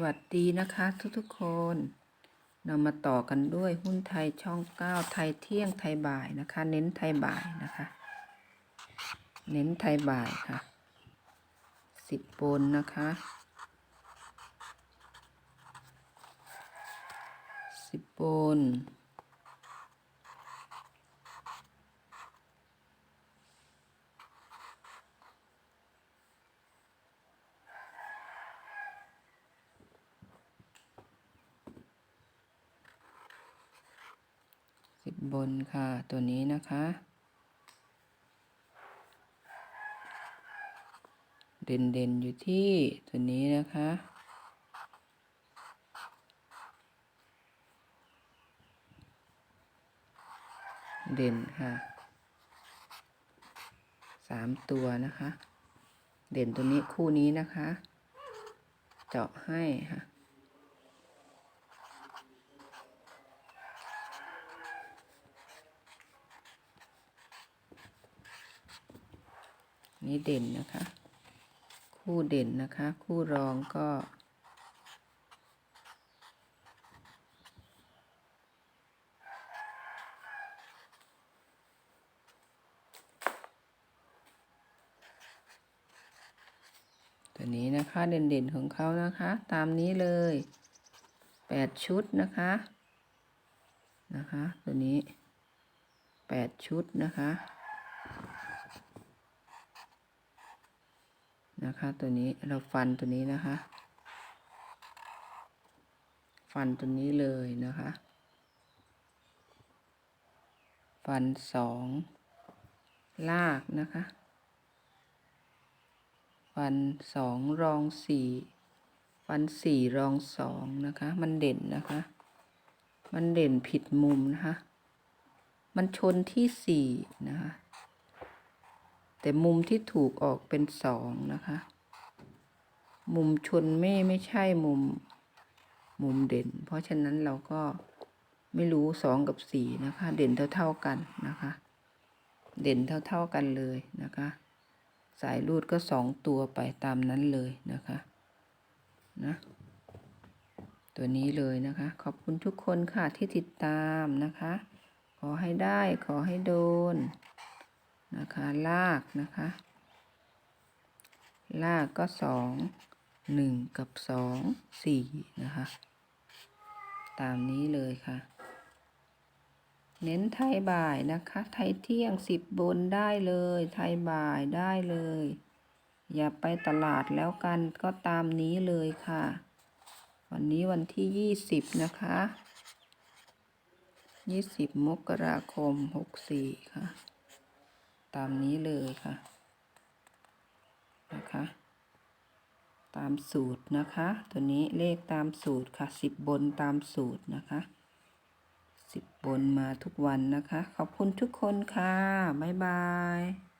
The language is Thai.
วัสดีนะคะทุกๆคนเรามาต่อกันด้วยหุ้นไทยช่องเก้าไทยเที่ยงไทยบ่ายนะคะ เน้นไทยบ่ายนะคะ เน้นไทยบ่ายค่ะสิบบนนะคะสิบบน บบนค่ะตัวนี้นะคะ เด่นเด่นๆอยู่ที่ตัวนี้นะคะ เด่นค่ะสามตัวนะคะ เด่นตัวนี้คู่นี้นะคะ เจาะให้ค่ะ นี่เด่นนะคะ คู่เด่นนะคะ คู่รองก็ ตัวนี้นะคะเด่นๆของเขานะคะ ตามนี้เลยแปดชุดนะคะ นะคะ ตัวนี้แปดชุดนะคะ นะคะ ตัวนี้เราฟันตัวนี้นะคะ ฟันตัวนี้เลยนะคะ ฟันสองลากนะคะ ฟันสองรองสี่ฟันสี่รองสองนะคะ มันเด่นนะคะ มันเด่นผิดมุมนะคะ มันชนที่สี่นะคะ แต่มุมที่ถูกออกเป็นสองนะคะ มุมชนไม่ไม่ใช่มุมมุมเด่น เพราะฉะนั้นเราก็ไม่รู้สองกับสี่นะคะ เด่นเท่าๆกันนะคะ เด่นเท่าๆกันเลยนะคะ สายรูดก็สองตัวไปตามนั้นเลยนะคะนะตัวนี้เลยนะคะ ขอบคุณทุกคนค่ะที่ติดตามนะคะ ขอให้ได้ขอให้โดน นะคะลากนะคะ ลากก็สองหนึ่งกับสองสี่นะคะ ตามนี้เลยค่ะ เน้นไทยบ่ายนะคะ ไทยเที่ยงสิบบนได้เลย ไทยบ่ายได้เลย อย่าไปตลาดแล้วกันก็ตามนี้เลยค่ะ วันนี้วันที่ยี่สิบนะคะยี่สิบมกราคมหกสี่ค่ะ ตามนี้เลยค่ะ นะคะ ตามสูตรนะคะ ตัวนี้เลขตามสูตรค่ะสิบบนตามสูตรนะคะสิบบนมาทุกวันนะคะ ขอบคุณทุกคนค่ะ บ๊ายบาย